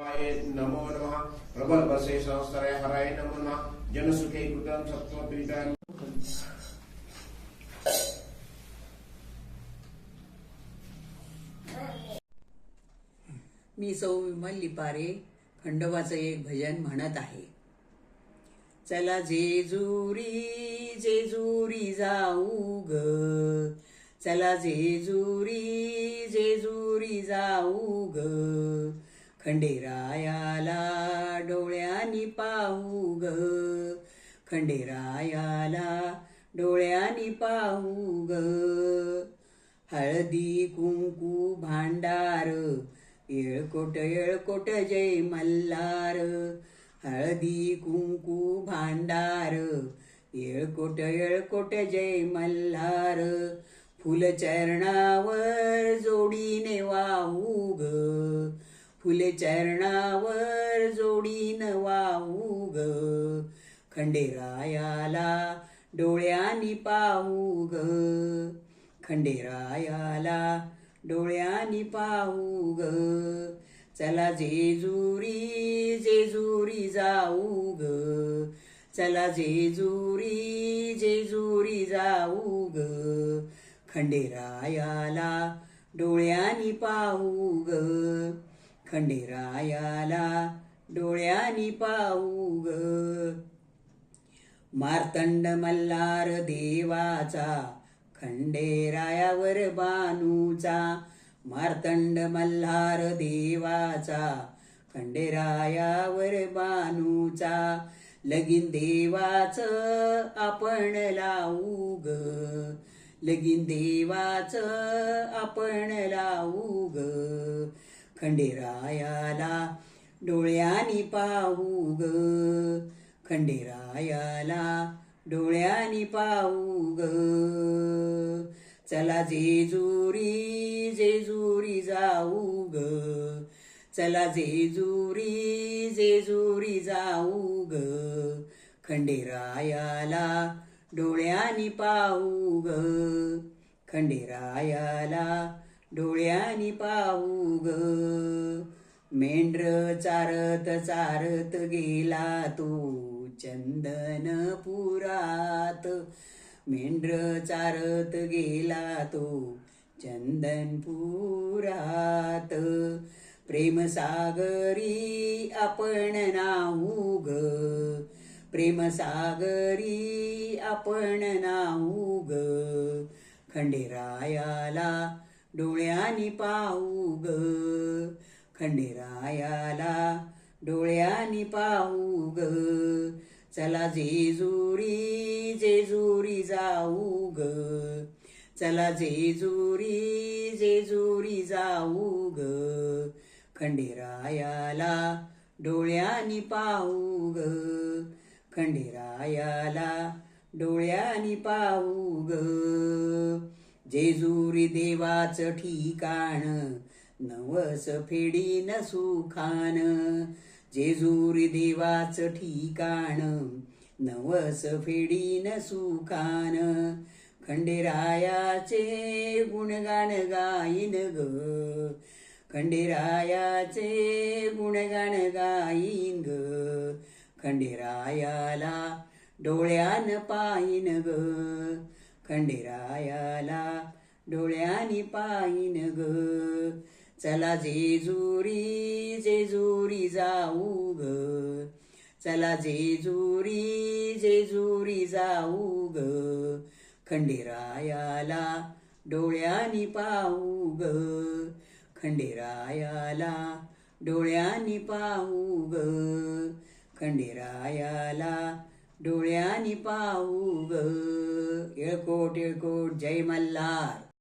नमो नमः। प्रबल हराय नमो नमः। कृतं मी सौ विमल लिपारे खंडोबाचं एक भजन म्हणत आहे. चला जेजुरी जेजुरी जाऊ ग. चला जेजुरी जेजुरी जाऊ ग. खंडेरायाला डोळ्यानी पाहू ग. खंडेरायाला डोळ्यानी पाहू ग. हळदी कुंकू भांडार येळकोट येळकोट जय मल्हार. हळदी कुंकू भांडार येळकोट येळकोट जय मल्हार. फुलचरणावर जोडी फुले चरणावर जोडीनं वाहू ग. खंडेरायाला डोळ्यांनी पाहू ग. खंडेरायाला डोळ्यांनी पाहू ग. चला जेजुरी जेजुरी जाऊ ग. चला जेजुरी जेजुरी जाऊ ग. खंडेरायाला डोळ्यांनी पाहू ग. खंडेरायाला डोळ्यानी पाहू ग. मार्तंड मल्हार देवाचा खंडेरायावर बानूचा. मार्तंड मल्हार देवाचा खंडेरायावर बानूचा. लगीन देवाच आपण लावू ग. लगीन देवाच आपण लावू ग. खंडेरायाला डोळ्यानी पाहू ग खंडेरायाला डोळ्यानी पाहू ग चला जेजुरी जेजुरी जाऊ ग चला जेजुरी जेजुरी जाऊ ग खंडेरायाला डोळ्यानी पाहू ग खंडेरायाला डोळ्यांनी पाहू ग. मेंढ्र चारत चारत गेला तो चंदनपुरात. मेंढ्र चारत गेला तो चंदनपुरात. प्रेमसागरी आपण नाऊ ग. प्रेमसागरी आपण नाऊ ग. खंडेरायाला डोळ्यांनी पाहू ग. खंडेरायाला डोळ्यानी पाहू ग. चला जेजुरी जेजुरी जाऊ ग. चला जेजुरी जेजुरी जाऊ ग. खंडेरायाला डोळ्यानी पाहू ग. खंडेरायाला डोळ्यानी पाहू ग. जेजुरी देवाचं ठिकाण नवस फेडी न सुखान. जेजुरी देवाचं ठिकाण नवस फेडी न सुखान. खंडेरायाचे गुणगान गाईन ग. खंडेरायाचे गुणगान गाईन ग. खंडेरायाला डोळ्यान पाहिन ग. खंडेरायाला डोळ्यांनी पाहिन ग. चला जेजुरी जेजुरी जाऊ ग. चला जेजुरी जेजुरी जाऊ ग. खंडेरायाला डोळ्यानी पाहू ग. खंडेरायाला डोळ्यांनी पाहू ग. खंडेरायाला डोळ्यानी पाहू ग. येळकोट येळकोट जय मल्हार.